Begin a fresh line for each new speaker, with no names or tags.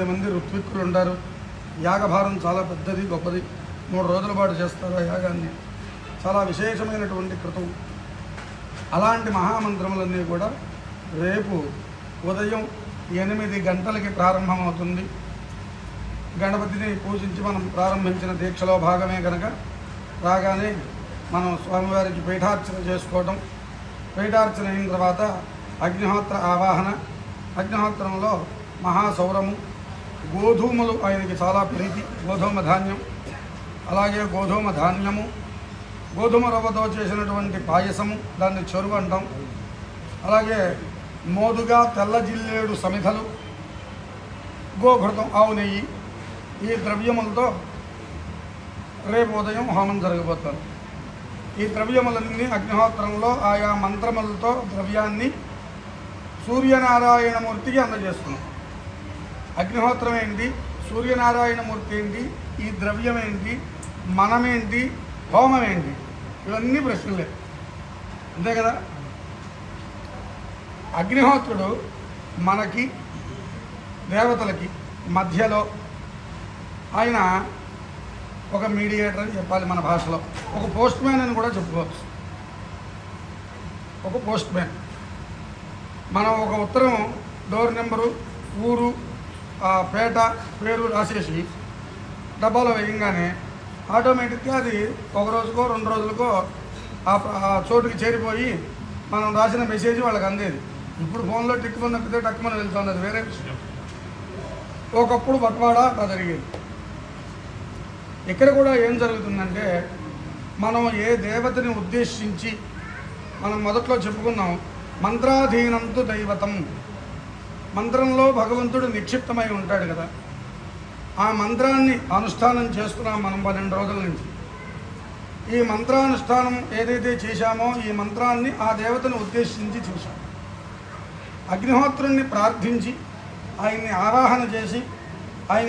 ఎనిమిది మంది ఋత్విక్కులు ఉంటారు యాగభారం చాలా పెద్దది గొప్పది. మూడు రోజుల పాటు చేస్తారు ఆ యాగాన్ని. చాలా విశేషమైనటువంటి కృతం. అలాంటి మహామంత్రములన్నీ కూడా రేపు ఉదయం ఎనిమిది గంటలకి ప్రారంభమవుతుంది. గణపతిని పూజించి మనం ప్రారంభించిన దీక్షలో భాగమే కనుక రాగానే మనం స్వామివారికి పీఠార్చన చేసుకోవడం పీఠార్చన అయిన తర్వాత అగ్నిహోత్ర ఆవాహన. అగ్నిహోత్రంలో మహాసౌరము. గోధుమలు ఆయనకి చాలా ప్రీతి. గోధుమ ధాన్యం. అలాగే గోధుమ ధాన్యము. గోధుమ రవ్వతో చేసినటువంటి పాయసము. దాన్ని చెరువు అంటాం. అలాగే మోదుగా తెల్ల జిల్లేడు సమిధలు. గోఘృతం ఆవు నెయ్యి. ఈ ద్రవ్యములతో రేపు ఉదయం హోమం జరగబోతారు ఈ ద్రవ్యములన్నీ అగ్నిహోత్రంలో ఆయా మంత్రములతో ద్రవ్యాన్ని సూర్యనారాయణమూర్తికి అందజేస్తున్నాం. అగ్నిహోత్రం ఏంటి? సూర్యనారాయణమూర్తి ఏంటి? ఈ ద్రవ్యం ఏంటి? మనమేంటి హోమం ఏంటి? ఇవన్నీ ప్రశ్నలే. అంతే కదా? అగ్నిహోత్రుడు మనకి దేవతలకి మధ్యలో ఆయన ఒక మీడియేటర్ అని చెప్పాలి మన భాషలో. ఒక పోస్ట్ మ్యాన్ అని కూడా చెప్పుకోవచ్చు. ఒక పోస్ట్ మ్యాన్ మనం ఒక ఉత్తరం డోర్ నెంబరు ఊరు పేట పేరు రాసేసి డబ్బాలో వేయంగానే ఆటోమేటిక్గా అది ఒక రోజుకో రెండు రోజులకో ఆ ఆ చోటుకి చేరిపోయి మనం రాసిన మెసేజ్ వాళ్ళకి అందేది. ఇప్పుడు ఫోన్లో టిక్ మన నొక్కితే టక్ వెళ్తుంది అది వేరే విషయం. ఒకప్పుడు బట్వాడా అలా జరిగేది. ఇక్కడ కూడా ఏం జరుగుతుందంటే మనం ఏ దేవతని ఉద్దేశించి మనం మొదట్లో చెప్పుకున్నాం మంత్రాధీనంతో దైవతం. మంత్రంలో భగవంతుడు నిక్షిప్తమై ఉంటాడు కదా. ఆ మంత్రాన్ని అనుష్ఠానం చేసుకున్నాం మనం పన్నెండు రోజుల నుంచి. ఈ మంత్రానుష్ఠానం ఏదైతే చేశామో ఈ మంత్రాన్ని ఆ దేవతను ఉద్దేశించి చూశాం. అగ్నిహోత్రుణ్ణి ప్రార్థించి ఆయన్ని ఆవాహన చేసి ఆయన